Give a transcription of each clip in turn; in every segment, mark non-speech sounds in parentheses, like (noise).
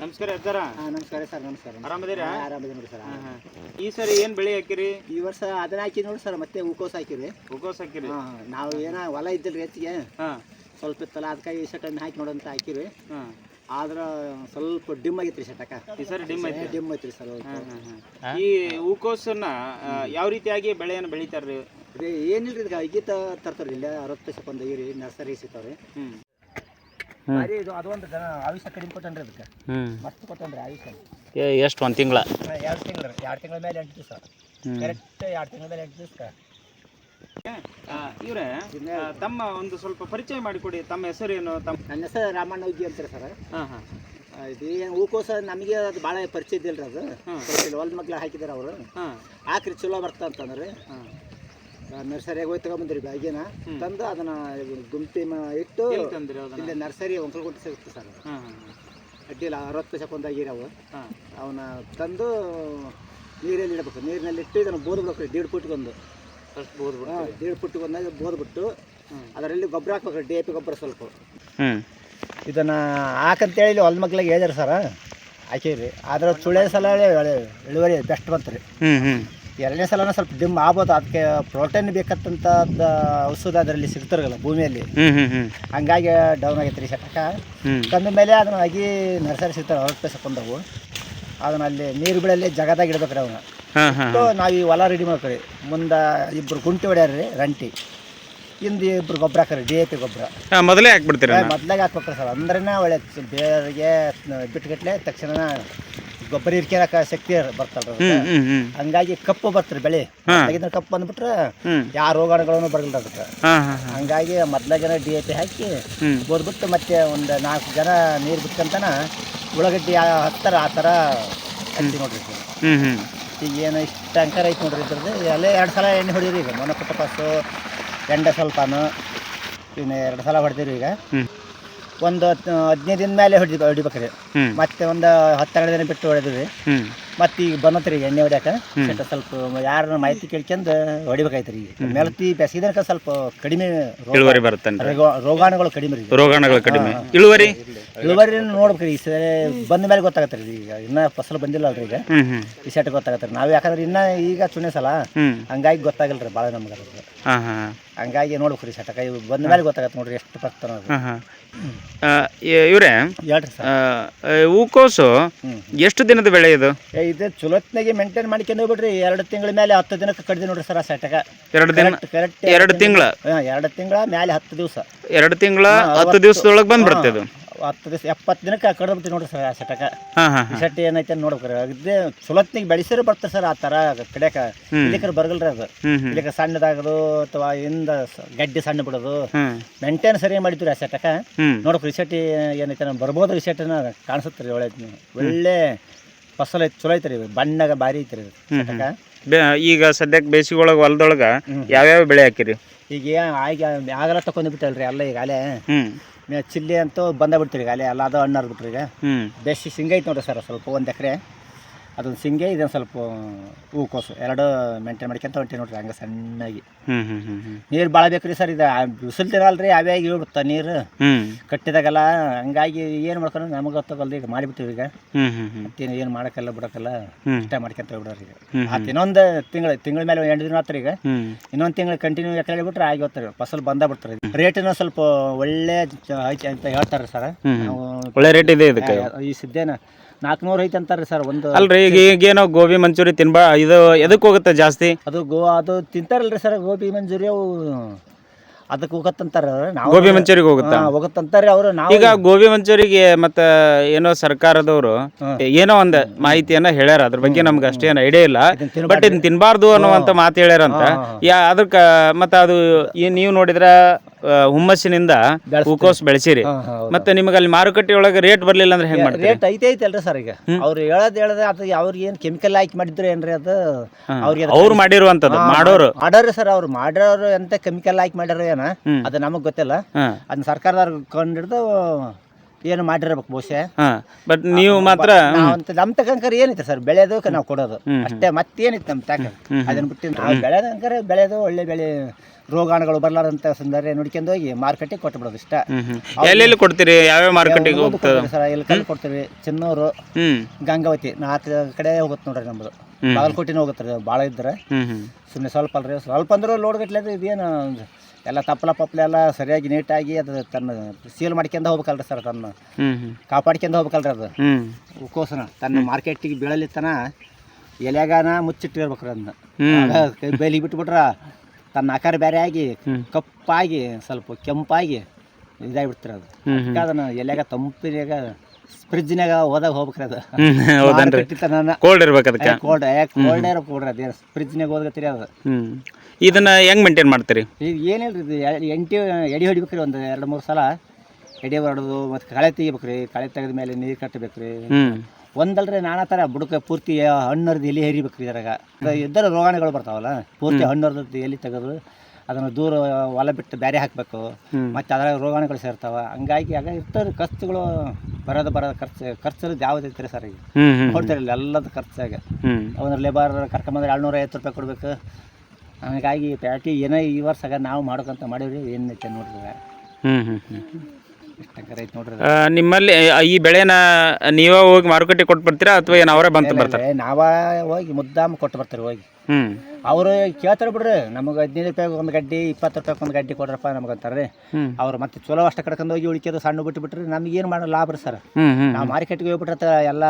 ನಮಸ್ಕಾರ ಇರ್ತಾರ ಹಾಂ ನಮಸ್ಕಾರ ಸರ್ ನಮಸ್ಕಾರ. ಆರಾಮದಿರಾ? ಆರಾಮದಿ ನೋಡಿ ಸರ್. ಈ ಸರಿ ಏನ್ ಬೆಳೆ ಹಾಕಿರಿ? ಈ ವರ್ಷ ಅದನ್ನ ಹಾಕಿ ನೋಡಿ ಸರ್ ಮತ್ತೆ ಹೂಕೋಸ್ ಹಾಕಿರಿ. ಹೂಕೋಸ್ ಹಾಕಿರಿ? ನಾವು ಏನ ಹೊಲ ಇದ್ದಿಲ್ಲ ಹೆಚ್ಚಿಗೆ. ಹಾ. ಸ್ವಲ್ಪ ಇತ್ತಲ್ಲ ಅದಕ್ಕಾಗಿ ಈ ಹಾಕಿ ನೋಡಂತ ಹಾಕಿರಿ. ಆದ್ರ ಸ್ವಲ್ಪ ಡಿಮ್ ಆಗೈತ್ರಿ ಶಟಕ ಈ ಸರಿ ಡಿಮ್ ಐತಿ ಡಿಮ್ ಐತ್ರಿ ಸರ್. ಈ ಹೂಕೋಸನ್ನ ಯಾವ ರೀತಿಯಾಗಿ ಬೆಳೆಯನ್ನು ಬೆಳಿತಾರ್ರಿ? ರೀ ಏನಿಲ್ರಿ ಈಗ ಗೀತ ತರ್ತಾರೆ ಇಲ್ಲ ಅರವತ್ತು ಪೈಸೆ ಒಂದು ಇರಿ ನರ್ಸರಿ ಸಿಗ್ತಾವ್ರಿ. ಭಾರಿ ಇದು ಅದೊಂದು ದನ ಆಯುಷ್ಯ ಕಡಿಮೆ ಕೊಟ್ಟನ್ರಿ ಅದಕ್ಕೆ. ಹ್ಮ್. ಮಸ್ತ್ ಕೊಟ್ಟನ್ರಿ ಏ ಎಷ್ಟು? ಒಂದು ತಿಂಗಳ? ಎರಡು ತಿಂಗಳು ಎರಡು ತಿಂಗಳ ಮೇಲೆ ಎಂಟು ದಿವಸ. ಕರೆಕ್ಟ್ ಎರಡು ತಿಂಗಳ ಮೇಲೆ ಎಂಟು ದಿವಸ ಇವ್ರೆ ತಮ್ಮ ಒಂದು ಸ್ವಲ್ಪ ಪರಿಚಯ ಮಾಡಿಕೊಡಿ. ತಮ್ಮ ಹೆಸರೇನು? ತಮ್ಮ ನನ್ನ ಹೆಸರು ರಾಮಣ್ಣ ಉಗ್ಗಿ ಅಂತಾರೆ ಸರ್. ಹಾ ಹಾ. ಇದು ಏನು ಹೂಕೋಸ ನಮಗೆ ಅದು ಭಾಳ ಪರಿಚಯ ಇದ್ದಿಲ್ಲ ಅದು. ಹೊಲ್ದ ಮಕ್ಳು ಹಾಕಿದಾರೆ ಅವರು. ಹಾ. ಹಾಕ್ರಿ ಚಲೋ ಬರ್ತಾ ಅಂತಂದ್ರೆ ಹಾ. ನರ್ಸರಿಯಾಗ ಹೋಗಿ ತಗೊಂಬಂದ್ರಿ ಬ್ಯಾಗಿನ. ತಂದು ಅದನ್ನ ಗುಂಪಿ ಮ- ಇಟ್ಟು ಎಲ್ಲಿ ತಂದ್ರಿ ಅದನ್ನ. ಇಲ್ಲಿ ನರ್ಸರಿ ಒಂಕಲ್ಗುಂಟ ಸಿಗುತ್ತೆ ಸರ್ ಹಾ ಅಡ್ಡಿಲ್ಲ ಅರವತ್ತು ಪೈಸೆ ಕೊಂದಾಗಿರವು ಅವು. ಹಾ. ಅವನ್ನ ತಂದು ನೀರಲ್ಲಿ ಇಡಬೇಕು. ನೀರಿನಲ್ಲಿ ಇಟ್ಟು ಇದನ್ನು ಬೋದ್ ರೀ ದೀಡ್ ಫುಟ್ಗೊಂದು ಫಸ್ಟ್ ಬೋದ್ ಬಿಡು ಹಾಂ ದೀಡ್ ಫುಟ್ಗೊಂದಾಗ ಬೋದ್ಬಿಟ್ಟು ಹ್ಮ್. ಅದರಲ್ಲಿ ಗೊಬ್ಬರ ಹಾಕ್ಬೇಕು ಡಿ ಎ ಪಿ ಗೊಬ್ಬರ ಸ್ವಲ್ಪ. ಹ್ಞೂ ಇದನ್ನು ಹಾಕಂತೇಳಿ ಇಲ್ಲಿ ಹೊಲ ಮಕ್ಳಿಗೆ ಹೇಳಿದ್ರು ಸರ್. ಹಾಕಿರಿ ಆದ್ರೆ ಸುಳೆ ಸಲ ಇಳುವರಿ ಬೆಸ್ಟ್ ಬಂತು ರೀ. ಹ್ಞೂ ಹ್ಞೂ ಎರಡನೇ ಸಲನ ಸ್ವಲ್ಪ ಡಿಮ್ ಆಗ್ಬೋದು. ಅದಕ್ಕೆ ಪ್ರೋಟೀನ್ ಬೇಕಂತ ಔಷಧ ಅದರಲ್ಲಿ ಸಿಗ್ತಾರಲ್ಲ ಭೂಮಿಯಲ್ಲಿ. ಹಂಗಾಗಿ ಡೌನ್ ಆಗೈತೆ ರೀ ಶತಕ ತಂದ ಮೇಲೆ ಅದನ್ನ ಆಗಿ ನರ್ಸರಿ ಸಿಗ್ತಾರೆ ಹೊರಟು ಸಕೊಂಡವು ಅದನ್ನ ಅಲ್ಲಿ ನೀರು ಬಿಡಲ್ಲಿ ಜಗದಾಗ ಇಡ್ಬೇಕ್ರಿ ಅವನ್ನ ನಾವು ಈ ಹೊಲ ರೆಡಿ ಮಾಡ್ಕೊರಿ. ಮುಂದೆ ಇಬ್ರು ಗುಂಟಿ ಹೊಡ್ಯಾರ ರೀ ರಂಟಿ. ಹಿಂದೆ ಇಬ್ರು ಗೊಬ್ಬರ ಹಾಕ್ರಿ ಡಿ ಎ ಪಿ ಗೊಬ್ಬರ ಮೊದಲೇ ಹಾಕ್ಬಿಡ್ತೀರ ಮೊದ್ಲಾಗ ಹಾಕ್ಬೇಕ್ರಿ ಸರ್. ಅಂದ್ರೆ ಒಳ್ಳೆ ಬೇರೆಗೆ ಬಿಟ್ಟುಗಟ್ಲೆ ತಕ್ಷಣ ಗೊಬ್ಬರ ಇರ್ಕೊಳಕ ಶಕ್ತಿ ಬರ್ತಲ್ರಿ ಅದಕ್ಕೆ. ಹಂಗಾಗಿ ಕಪ್ಪು ಬರ್ತಾರೆ ಬೆಳೆ. ಹಾ. ಆಗಿದ್ರೆ ಕಪ್ಪು ಬಂದ್ಬಿಟ್ರೆ ಯಾವ ರೋಗಾಣುಗಳನ್ನು ಬರಲ್ಲ ಅದಕ್ಕೆ. ಹಂಗಾಗಿ ಮೊದ್ಲಾಗಿನ ಡಿ ಎ ಪಿ ಹಾಕಿ ಬೋದ್ಬಿಟ್ಟು ಮತ್ತೆ ಒಂದು ನಾಲ್ಕು ಜನ ನೀರು ಬಿಟ್ಕಂತನ ಉಳ್ಳಾಗಡ್ಡಿ ಯಾ- ಹತ್ತರ ಆ ಥರ ಹಚ್ಚಿ ನೋಡ್ರಿ. ಈಗ ಏನು ಇಷ್ಟು ಅಂಕರ ಐತೆ ನೋಡ್ರಿ ಇದ್ರದ್ದು. ಅಲ್ಲೇ ಎರಡು ಸಲ ಎಣ್ಣೆ ಹೊಡೀರಿ ಈಗ. ಮೊನಪುಟ್ಟ ಪಾಸು ಎಂಡ ಸ್ವಲ್ಪನು ಇನ್ನು ಎರಡು ಸಲ ಹೊಡೆದಿರಿ ಈಗ. ಒಂದು ಹದಿನೈದು ದಿನ ಮೇಲೆ ಹೊಡಿ ಹೊಡಿಬೇಕ್ರಿ ಮತ್ತೆ ಒಂದು ಹತ್ತೆರಡು ದಿನ ಬಿಟ್ಟು ಹೊಡೆದ್ರಿ ಮತ್ತೆ ಈಗ ಬಂದತ್ರಿ ಎಣ್ಣೆ ಹೊಡ್ಯಾಕ ಸ್ವಲ್ಪ ಸ್ವಲ್ಪ ಯಾರ ಮಾಹಿತಿ ಕೇಳ್ಕೊಂಡು ಹೊಡಿಬೇಕಾಯ್ತು ಈಗ. ಮೆಲ್ತಿ ಬೆಸಗಿದನಕ ಸ್ವಲ್ಪ ಕಡಿಮೆ ರೋಗ- ಇಳುವರಿ ಬರುತ್ತೇನ್ರಿ? ರೋಗ- ರೋಗಾಣುಗಳು ಕಡಿಮೆ ರೀ. ರೋಗಾಣುಗಳು ಕಡಿಮೆ. ಇಳುವರಿ? ಇಳುವರಿ ನೋಡ್ಬೇಕ್ರಿ ಈ ಸರಿ ಬಂದ ಮೇಲೆ ಗೊತ್ತಾಗತ್ತೆ ರೀ ಈಗ. ಇನ್ನ ಫಸಲು ಬಂದಿಲ್ಲ ಅಲ್ರಿ ಈಗ. ಈ ಸೆಟ್ ಗೊತ್ತಾಗತ್ತೆ ನಾವು ಯಾಕಂದ್ರೆ ಇನ್ನ ಈಗ ಚುನೆ ಸಲ ಹಂಗಾಗಿ ಗೊತ್ತಾಗಲ್ಲ ರೀ ಭಾಳ ನಮ್ಗೆ ಅದ್ರದ್ದು. ಹಾಂ ಹಾಂ. ಹಂಗಾಗಿ ನೋಡ್ಬೇಕ್ರಿ ಸೆಟಕ ಇವು ಬಂದ ಮೇಲೆ ಗೊತ್ತಾಗತ್ತೆ ನೋಡ್ರಿ ಎಷ್ಟು ಬರ್ತಾನ ಅದು ಹಾಂ ಹಾಂ. ಇವರೇ ಹೇಳ್ರಿ ಸರ್. ಹೂಕೋಸು. ಎಷ್ಟು ದಿನದ ಬೆಳೆ ಇದು? ಏ, ಇದು ಚಲೋತ್ನಾಗೆ ಮೇಂಟೈನ್ ಮಾಡ್ಕೊಂಡು ಹೋಗ್ಬಿಡ್ರಿ. ಎರಡು ತಿಂಗಳ ಮೇಲೆ ಹತ್ತು ದಿನಕ್ಕೆ ಕಡ್ದಿ ನೋಡ್ರಿ ಸರ್ ಆ ಸೆಟಕ ಎರಡು ದಿನ ಕರೆಕ್ಟ್ ಎರಡು ತಿಂಗಳ? ಎರಡು ತಿಂಗಳ ಮೇಲೆ ಹತ್ತು ದಿವಸ. ಎರಡು ತಿಂಗಳ ಹತ್ತು ದಿವಸದೊಳಗೆ ಬಂದ್ಬಿಡುತ್ತೆ ಅದು ಹತ್ತು ದಿವಸ ಎಪ್ಪತ್ತು ದಿನಕ್ಕೆ ಕಡ್ದ್ಬಿಟ್ಟು ನೋಡ್ರಿ ಸರ್ ಆ ಸೆಟಕ. ಹಾಂ ಹಾಂ ಈ ಸೆಟ್ ಏನೈತೆ ನೋಡ್ಬೇಕು ನೋಡ್ಬೇಕ್ರಿ ಇದೇ ಚಲೋತ್ನಾಗ ಬೆಳೆಸಿರು ಬರ್ತಾರೆ ಸರ್ ಆ ಥರ ಕಡೆಕ ಇಲ್ಲಿಕ್ರೆ ಬರಗಲ್ರಿ ಅದು. ಇಲ್ಲಿಕ ಸಣ್ಣದಾಗೋದು ಅಥವಾ ಇಂದ ಗಡ್ಡೆ ಸಣ್ಣ ಬಿಡೋದು. ಮೆಂಟೇನ್ ಸರಿ ಮಾಡಿದ್ರಿ ಆ ಸೆಟಕ. ನೋಡ್ಬೇಕು ಈ ರಿಸೆಟ್ ಏನೈತೆ ನಾನು ಬರ್ಬೋದು ರಿಸೆಟ್ನ ಕಾಣಿಸುತ್ತೆ ರೀ ಒಳ್ಳೆ ಒಳ್ಳೆ ಫಸಲ್ ಐತಿ ಚಲೋ ಐತ್ರಿ. ಬಣ್ಣಗ ಭಾರಿ ಐತ್ರಿ ಸೆಟಕ. ಈಗ ಸದ್ಯಕ್ಕೆ ಬೇಸಿಗೆ ಒಳಗೆ ಹೊಲದೊಳಗೆ ಯಾವ್ಯಾವ ಬೆಳೆ ಹಾಕಿರಿ? ಈಗ ಆಗ ಆಗಲ್ಲ ತಕೊಂಡ್ಬಿಟ್ಟಲ್ರಿ ಅಲ್ಲ ಎಲ್ಲ ಈಗ ಅಲೆ. ಚಿಲ್ಲಿ ಅಂತೂ ಬಂದ ಬಿಡ್ತೀರಿ ಈಗ. ಅಲೆ ಎಲ್ಲ ಅದು ಹಣ್ಣು ಬಿಟ್ರಿ ಈಗ. ಹ್ಞೂ ಬೇಸಿ ಸಿಂಗ ಐತೆ ನೋಡ್ರಿ ಸರ್ ಸ್ವಲ್ಪ ಒಂದು ಎಕರೆ. ಅದೊಂದು ಸಿಂಗೆ ಇದೊಂದು ಸ್ವಲ್ಪ ಹೂಕೋಸು ಎರಡು ಮೇಂಟೈನ್ ಮಾಡ್ಕೊಂತ ಹೊಂಟಿ ನೋಡ್ರಿ ಹಂಗೆ ಸಣ್ಣಾಗಿ. ಹ್ಞೂ ಹ್ಞೂ ಹ್ಞೂ ಹ್ಞೂ ನೀರು ಭಾಳ ಬೇಕ್ರಿ ಸರ್ ಇದು. ಬಿಸಿಲ್ತಿರಲ್ರಿ ಅವ್ಯಾಗಿ ಇಳ್ಬಿಡ್ತ ನೀರು. ಹ್ಞೂ ಕಟ್ಟಿದಾಗಲ್ಲ ಹಂಗಾಗಿ ಏನು ಮಾಡ್ಕೊಂಡು ನಮಗೆ ಗೊತ್ತಾಗಲ್ದು ಈಗ ಮಾಡಿಬಿಟ್ಟಿವಿ ಈಗ. ಹ್ಞೂ ಹ್ಞೂ ಹ್ಞೂ ಮತ್ತೇನು ಏನು ಮಾಡೋಕ್ಕಲ್ಲ ಬಿಡೋಕ್ಕಲ್ಲ ಹ್ಞೂ ಇಷ್ಟ ಮಾಡ್ಕೊಂತ ಹೋಗ್ಬಿಡ್ರಿ ಈಗ. ಆತ ಇನ್ನೊಂದು ತಿಂಗಳು ತಿಂಗಳ ಮೇಲೆ ಎಂಟು ದಿನ ಆತ್ರಿ ಈಗ. ಇನ್ನೊಂದು ತಿಂಗಳು ಕಂಟಿನ್ಯೂ ಎಕರೆ ಬಿಟ್ರೆ ಆಗಿ ಹೋಗ್ತಾರೆ ಫಸಲ್ ಬಂದ ಬಿಡ್ತಾರೆ ರೇಟಿನ ಸ್ವಲ್ಪ ಒಳ್ಳೆ ಐತಿ ಅಂತ ಹೇಳ್ತಾರೆ ಸರ್. ಒಳ್ಳೆ ರೇಟ್ ಇದೆ ಇದಕ್ಕೆ. ಈ ಸಿದ್ದೇನ ನಾಲ್ಕುನೂರು ಐತೆ ಅಂತಾರೆ ಸರ್ ಒಂದು ಅಲ್ರಿ ಈಗ ಈಗೇನೋ ಗೋಬಿ ಮಂಚೂರಿ ತಿನ್ಬಾ ಇದು ಎದಕ್ಕೆ ಹೋಗುತ್ತೆ ಜಾಸ್ತಿ? ಅದು ಗೋ ಅದು ತಿಂತಾರಲ್ರಿ ಸರ್ ಗೋಬಿ ಮಂಚೂರಿ ಅವು ಅದಕ್ಕೆ ಹೋಗತ್ತಂತಾರೆ ನಾವು ಗೋಬಿ ಮಂಚೂರಿಗೆ ಹೋಗುತ್ತಾ? ಹೋಗತ್ತಂತಾರೆ ಅವರು ನಾವು ಈಗ ಗೋಬಿ ಮಂಚೂರಿಗೆ ಮತ್ತ ಏನೋ ಸರ್ಕಾರದವರು ಏನೋ ಒಂದು ಮಾಹಿತಿಯನ್ನ ಹೇಳ್ಯಾರ ಅದ್ರ ಬಗ್ಗೆ ನಮ್ಗೆ ಅಷ್ಟೇನು ಐಡಿಯಾ ಇಲ್ಲ. ಬಟ್ ಇದನ್ನ ತಿನ್ಬಾರ್ದು ಅನ್ನುವಂತ ಮಾತು ಹೇಳ್ಯಾರಂತ. ಯಾ ಅದಕ್ಕ ಮತ್ತ ಅದು ಏನ್ ನೀವು ನೋಡಿದ್ರ ಹುಮ್ಮಸ್ಸಿನಿಂದ. ಹೂಕೋಸ್ ಬೆಳೆಸಿರಿ. ಮತ್ತೆ ನಿಮಗೆ ಅಲ್ಲಿ ಮಾರುಕಟ್ಟೆ ಒಳಗೆ ರೇಟ್ ಬರ್ಲಿಲ್ಲ ಅಂದ್ರೆ ಹೆಂಗ್ ಮಾಡ್ತೀರಿ? ರೇಟ್ ಐತೆ ಅಲ್ರಿ ಸರ್ ಈಗ. ಅವ್ರು ಹೇಳದ್ ಹೇಳದ ಅದು ಅವ್ರಿಗೆ ಏನು ಕೆಮಿಕಲ್ ಹಾಕಿ ಮಾಡಿದ್ರೆ ಏನ್ರಿ ಅದು? ಅವ್ರಿಗೆ ಅವ್ರು ಮಾಡಿರುವಂತದ್ದು ಮಾಡೋರು. ಮಾಡೋರು ಸರ್ ಅವ್ರು. ಮಾಡೋರು ಎಂತ ಕೆಮಿಕಲ್ ಹಾಕಿ ಮಾಡ್ಯಾರ ಏನ. ಅದು ನಮಗೆ ಗೊತ್ತಿಲ್ಲ. ಅದನ್ನ ಸರ್ಕಾರದವ್ರು ಕಂಡಿಡ್ದು ಏನು ಮಾಡಿರ್ಬೇಕು ಬಹುಶಃ. ಹಾ ಬಟ್ ನೀವು ಮಾತ್ರ ನಮ್ ತಕಂಕರ ಏನಿತ್ತು ಸರ್ ಬೆಳೆಯೋದಕ್ಕೆ ನಾವು ಕೊಡೋದು. ಅಷ್ಟೇ ಮತ್ತೇನಿತ್ತು ನಮ್ಮ ತಕ. ಅದನ್ನ ಬಿಟ್ಟು ನಾವು ಬೆಳೆದಂಕರ ಬೆಳೆದು ಒಳ್ಳೆ ಬೆಳೆ ರೋಗಾಣುಗಳು ಬರಲಾರಂತ ಸಂದರ್ಭ ನೋಡ್ಕೊಂಡು ಹೋಗಿ ಮಾರ್ಕೆಟಿಗೆ ಕೊಟ್ಟು ಬಿಡೋದು ಇಷ್ಟ. ಹ್ಮ್ ಎಲ್ಲೆಲ್ಲಿ ಕೊಡ್ತೀರಿ? ಯಾವ್ಯಾವ ಮಾರ್ಕೆಟಿಗೆ ಹೋಗ್ತದೆ ಸರ್? ಇಲ್ಲಿ ಕೊಡ್ತೀವಿ ಚೆನ್ನೂರು ಹ್ಮ್. ಗಂಗಾವತಿ. ನಾಲ್ಕು ಕಡೆ ಹೋಗುತ್ತೆ ನೋಡ್ರಿ ನಮ್ಮದು ಬಾಗಲಕೋಟಿನ ಹೋಗುತ್ತೆ ಭಾಳ ಇದ್ರೆ. ಹ್ಮ್ ಹ್ಮ್. ಸುಮ್ಮನೆ ಸ್ವಲ್ಪ ಅಲ್ರಿ. ಸ್ವಲ್ಪ ಅಂದ್ರೆ ಲೋಡ್ ಗಟ್ಲೆ ಅದು ಇದೇನು ಎಲ್ಲ ತಪ್ಪಲ ಪಪ್ಪಲ ಎಲ್ಲ ಸರಿಯಾಗಿ ನೀಟಾಗಿ ಅದು ತನ್ನ ಸೀಲ್ ಮಾಡ್ಕೊಂಡ ಹೋಗ್ಬೇಕಲ್ರಿ ಸರ್ ತನ್ನ ಕಾಪಾಡ್ಕೊಂಡು ಹೋಗ್ಬೇಕಲ್ರಿ ಅದು. ಉಕೋಸನ ಹೂಕೋಸನ ತನ್ನ ಮಾರ್ಕೆಟಿಗೆ ಬೀಳಲಿತ್ತನ ಎಲೆಗಾನ ಮುಚ್ಚಿಟ್ಟಿರ್ಬೇಕ್ರಿ ಅದನ್ನ. ಬೇಲಿಗೆ ಬಿಟ್ಬಿಟ್ರ ತನ್ನ ಆಕಾರ ಬೇರೆ ಆಗಿ ಕಪ್ಪಾಗಿ ಸ್ವಲ್ಪ ಕೆಂಪಾಗಿ ಇದಾಗಿಬಿಡ್ತೀರ ಅದು. ಅದನ್ನ ಎಲೆಗ ತಂಪಿನಾಗ ಫ್ರಿಜ್ನಾಗ ಹೋದಾಗ ಹೋಗ್ಬೇಕ್ರಿ ಅದು. ಹ್ಮ್ ಹೌದನ್ರಿ. ಕೋಲ್ಡ್ ಇರ್ಬೇಕು ಅದಕ್ಕೆ. ಕೋಲ್ಡ್ ಕೋಲ್ಡ್ ಕೊಡ್ರಿ ಅದು. ಫ್ರಿಜ್ನಾಗ ಹೋದ್ಗತ್ತೀರಿ ಅದು. ಹ್ಮ್. ಇದನ್ನ ಹೆಂಗ್ ಮೇಂಟೈನ್ ಮಾಡ್ತೀರಿ? ಈಗ ಏನಿಲ್ರಿ ಇದು ಎಂಟಿ ಎಡಿ ಹೊಡಿಬೇಕ್ರಿ ಒಂದು ಎರಡು ಮೂರು ಸಲ. ಎಡಿ ಹೊಡೆದು ಮತ್ತೆ ಕಳೆ ತೆಗಿಬೇಕ್ರಿ. ಕಳೆ ತೆಗೆದ ಮೇಲೆ ನೀರು ಕಟ್ಟಬೇಕ್ರಿ ಹ್ಮ್. ಒಂದಲ್ರಿ ನಾನಾ ತರ ಬುಡಕ ಪೂರ್ತಿ ಹಣ್ಣರ್ದು ಎಲೆ ಹರಿಬೇಕ್ರಿ ಇದ್ರಾಗ. ಇದ್ದರ ರೋಗಾಣುಗಳು ಬರ್ತಾವಲ್ಲ ಪೂರ್ತಿ ಹಣ್ಣರ್ದು ಎಲೆ ತೆಗೆದು ಅದನ್ನು ದೂರ ಹೊಲ ಬಿಟ್ಟು ಬೇರೆ ಹಾಕಬೇಕು. ಮತ್ತು ಅದ್ರಾಗ ರೋಗಾಣುಗಳು ಸೇರ್ತಾವೆ. ಹಂಗಾಗಿ ಆಗ ಇರ್ತಾರೆ ಖರ್ಚುಗಳು ಬರೋದು ಬರೋದು ಖರ್ಚು ಖರ್ಚು ಯಾವ್ದು ಐತ್ರಿ ಸರ್ ಈಗ? ಹ್ಮ್ ಎಲ್ಲದ ಖರ್ಚಾಗ ಅವನ ಲೇಬರ್ ಕರ್ಕೊಂಬಂದ್ರೆ ಏಳ್ನೂರ ಐವತ್ತು ರೂಪಾಯಿ ಕೊಡಬೇಕು. ಹಂಗಾಗಿ ಪ್ಯಾಟಿ ಏನೋ ಈ ವರ್ಷ ನಾವು ಮಾಡ್ಕೊಂತ ಮಾಡೀವ್ರಿ ಏನೈತೆ ನೋಡಿದ್ರೆ ಹ್ಞೂ ಹ್ಞೂ ಹ್ಞೂ ಆ, ನಿಮ್ಮಲ್ಲಿ ಆ, ಈ ಬೆಳೆನ ನೀವೇ ಹೋಗಿ ಮಾರುಕಟ್ಟೆ ಕೊಟ್ಟು ಬರ್ತೀರಾ ಅಥವಾ ಏನು ಅವರೇ ಬಂತು ಬರ್ತಾರೆ? ನಾವ ಹೋಗಿ ಮುದ್ದಾಮ ಕೊಟ್ಟು ಬರ್ತಾರೆ ಹೋಗಿ. ಹ್ಮ್. ಅವರು ಕೇಳ್ತಾರೆ ಬಿಡ್ರಿ ನಮಗೆ ಹದಿನೈದು ರೂಪಾಯಿ ಒಂದು ಗಡ್ಡಿ ಇಪ್ಪತ್ತು ರೂಪಾಯಿ ಒಂದು ಗಡ್ಡಿ ಕೊಡ್ರಪ್ಪ ನಮ್ಗೆ ಅಂತಾರೆ ರೀ ಅವ್ರು ಮತ್ತೆ ಚಲೋ ಅಷ್ಟು ಕಡ್ಕೊಂಡು ಹೋಗಿ ಉಳಿಕೆದು ಸಣ್ಣ ಬಿಟ್ಟು ಬಿಟ್ರಿ ಏನು ಮಾಡೋ ಲಾಭ ರೀ ಸರ್. ನಾವು ಮಾರ್ಕೆಟ್ಗೆ ಹೋಗ್ಬಿಟ್ರೆ ಎಲ್ಲ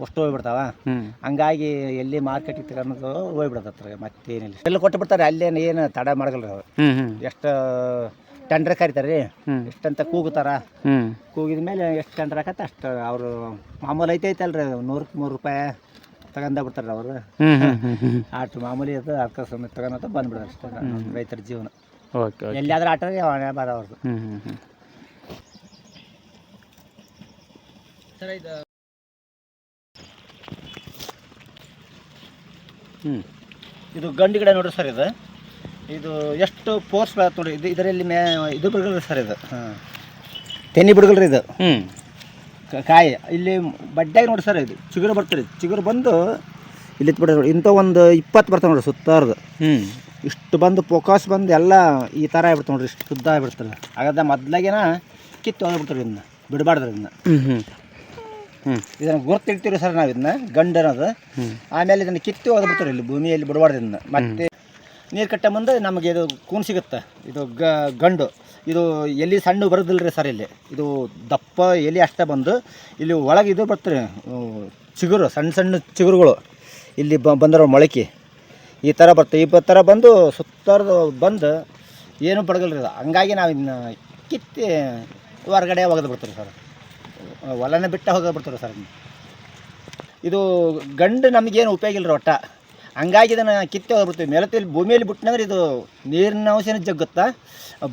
ಅಷ್ಟು ಹೋಗ್ಬಿಡ್ತಾವ. ಹಂಗಾಗಿ ಎಲ್ಲಿ ಮಾರ್ಕೆಟಿಗೆ ತಗೊಂಡು ಹೋಗ್ಬಿಡ್ತಾರೆ ಮತ್ತೇನಿಲ್ಲ. ಎಲ್ಲ ಕೊಟ್ಟು ಬಿಡ್ತಾರೆ ಅಲ್ಲೇನು ಏನು ತಡ ಮಾಡಗಲ್ರಿ ಅವ್ರು. ಎಷ್ಟು ಟೆಂಡ್ರ್ ಕರಿತಾರೆ ರೀ ಹ್ಮ್. ಎಷ್ಟಂತ ಕೂಗುತ್ತಾರ? ಕೂಗಿದ ಮೇಲೆ ಎಷ್ಟು ಟೆಂಡ್ರ್ ಹಾಕತ್ತ ಅಷ್ಟು ಅವರು ಮಾಮೂಲಿ ಐತೆ ಐತಲ್ರಿ ನೂರಕ್ಕೆ ಮೂರು ರೂಪಾಯಿ ತಗೊಂಡ ಬಿಡ್ತಾರೆ ಅವರು. ಹ್ಮ್ (laughs) ಆಟ ಮಾಮೂಲಿ ಅದು ಅರ್ಕ ಸಮೇತ ತಗೊಂಡ ಬಂದ್ಬಿಡೋದು ಅಷ್ಟೇ ರೈತರ ಜೀವನ. Okay okay. ಎಲ್ಲಿಯಾದ್ರೂ ಆಟ ಅವನೇ ಬಾರ ಅವ್ರದ್ದು ಹ್ಮ್ ಹ್ಞೂ ಇದು ಗಂಡು ಗಿಡ ನೋಡ್ರಿ ಸರ್ ಇದು? ಇದು ಎಷ್ಟು ಫೋರ್ಸ್ ಬರುತ್ತೆ ನೋಡಿ ಇದು ಇದರಲ್ಲಿ ಮೇ ಇದು ಬಿಡ್ಗಲ್ರಿ ಸರ್ ಇದು. ಹಾಂ. ತೆನ್ನಿ ಬಿಡಗಲ್ರಿ ಇದು. ಹ್ಞೂ ಕಾಯಿ. ಇಲ್ಲಿ ಬಡ್ಡ್ಯಾಗ ನೋಡಿ ಸರ್ ಇದು. ಚಿಗುರು ಬರ್ತಾರೆ ಚಿಗುರು ಬಂದು ಇಲ್ಲಿ ಬಿಡೋದು ಇಂಥ ಒಂದು ಇಪ್ಪತ್ತು ಬರ್ತಾವೆ ನೋಡ್ರಿ ಸುತ್ತಾರ್ದು. ಹ್ಞೂ ಇಷ್ಟು ಬಂದು ಫೋಕಸ್ ಬಂದು ಎಲ್ಲ ಈ ಥರ ಆಗ್ಬಿಡ್ತಾವೆ ನೋಡ್ರಿ ಇಷ್ಟು ಶುದ್ಧ ಆಗಿಬಿಡ್ತಾರೆ ಹಾಗಾದ್ರೆ ಮೊದ್ಲಾಗೇನ ಕಿತ್ತು ಹೋಗ್ಬಿಡ್ತಾರೆ ಇದನ್ನ. ಬಿಡಬಾರ್ದು ಇದನ್ನ. ಹ್ಮ್ ಹ್ಞೂ ಹ್ಞೂ ಇದನ್ನು ಗುರ್ತಿಡ್ತೀವಿ ಸರ್ ನಾವು ಇದನ್ನ ಗಂಡು ಅನ್ನೋದು ಆಮೇಲೆ ಇದನ್ನು ಕಿತ್ತು ಹೋಗ್ಬಿಡ್ತಾರೆ ಇಲ್ಲಿ ಭೂಮಿಯಲ್ಲಿ ಬಿಡಬಾರ್ದು ಇದನ್ನ. ಮತ್ತೆ ನೀರು ಕಟ್ಟೆ ಮುಂದೆ ನಮಗೆ ಇದು ಕೂನ್ ಸಿಗುತ್ತೆ. ಇದು ಗಂಡು. ಇದು ಎಲ್ಲಿ ಸಣ್ಣ ಬರೋದಿಲ್ಲ ರೀ ಸರ್ ಇಲ್ಲಿ. ಇದು ದಪ್ಪ ಎಲೆ ಅಷ್ಟೇ ಬಂದು ಇಲ್ಲಿ ಒಳಗೆ ಇದು ಬರ್ತಾರೆ ಚಿಗುರು ಸಣ್ಣ ಸಣ್ಣ ಚಿಗುರುಗಳು. ಇಲ್ಲಿ ಬ, ಬಂದಿರೋ ಮೊಳಕೆ. ಈ ಥರ ಬರ್ತವೆ ಈ ಥರ ಬಂದು ಸುತ್ತರದು ಬಂದು ಏನೂ ಪಡಗಲ್ರಿ ಇದು. ಹಂಗಾಗಿ ನಾವು ಇನ್ನು ಕಿತ್ತಿ ಹೊರಗಡೆ ಒಗೆದು ಬಿಡ್ತೀವಿ ಸರ್. ಹೊಲನ ಬಿಟ್ಟು ಹೋಗಿ ಬಿಡ್ತೀವಿ ಸರ್. ಇದು ಗಂಡು ನಮಗೇನು ಉಪಯೋಗ ಇಲ್ಲ ಒಟ್ಟ. ಹಂಗಾಗಿ ಇದನ್ನು ಕಿತ್ತೆ ಹೋಗ್ಬಿಡ್ತೀವಿ. ಮೇಲತ್ತಿಲ್ಲಿ ಭೂಮಿಯಲ್ಲಿ ಬಿಟ್ಟನಂದ್ರೆ ಇದು ನೀರಿನ ಅಂಶನೂ ಜಗ್ಗುತ್ತಾ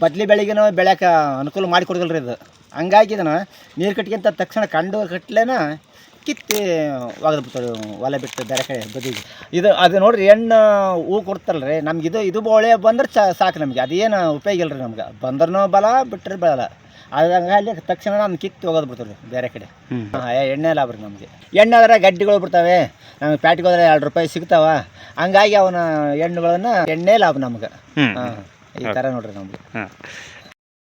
ಬದ್ಲಿ ಬೆಳಗಿನ ಬೆಳೆಯೋಕೆ ಅನುಕೂಲ ಮಾಡಿಕೊಡಲ್ರಿ ಇದು. ಹಂಗಾಗಿ ಇದನ್ನು ನೀರು ಕಟ್ಟಿಗೆಂತ ತಕ್ಷಣ ಕಂಡು ಕಟ್ಟಲೇನ ಕಿತ್ತಿ ಒಗೆದು ಬಿಡ್ತಾರೆ ಒಲೆ ಬಿಟ್ಟು ಬೇರೆ ಕಡೆ ಬದಿಗೆ. ಇದು ಅದು ನೋಡ್ರಿ ಹೆಣ್ಣು ಹೂ ಕೊಡ್ತಾರಲ್ಲ ರೀ ನಮ್ಗೆ ಇದು ಇದು ಬೋಳೆ ಬಂದ್ರೆ ಸಾಕು ನಮಗೆ. ಅದೇನು ಉಪಯೋಗ ಇಲ್ಲ ರೀ ನಮ್ಗೆ. ಬಂದ್ರೂ ಬಲ ಬಿಟ್ಟರೆ ಬಲ. ಅದು ಅಲ್ಲಿ ತಕ್ಷಣ ನಮ್ಮ ಕಿತ್ತು ಹೋಗೋದು ಬಿಡ್ತಾರೆ ಬೇರೆ ಕಡೆ. ಎಣ್ಣೆ ಲಾಭ ರೀ ನಮಗೆ. ಎಣ್ಣೆ ಆದರೆ ಗಡ್ಡಿಗಳು ಬಿಡ್ತಾವೆ. ನಮಗೆ ಪ್ಯಾಟಿಗೆ ಹೋದ್ರೆ ಎರಡು ರೂಪಾಯಿ ಸಿಗ್ತಾವ. ಹಂಗಾಗಿ ಅವನ ಎಣ್ಣೆಗಳನ್ನ ಎಣ್ಣೆ ಲಾಭ ನಮ್ಗೆ. ಈ ಥರ ನೋಡ್ರಿ ನಮ್ಗೆ. ಹಾಂ.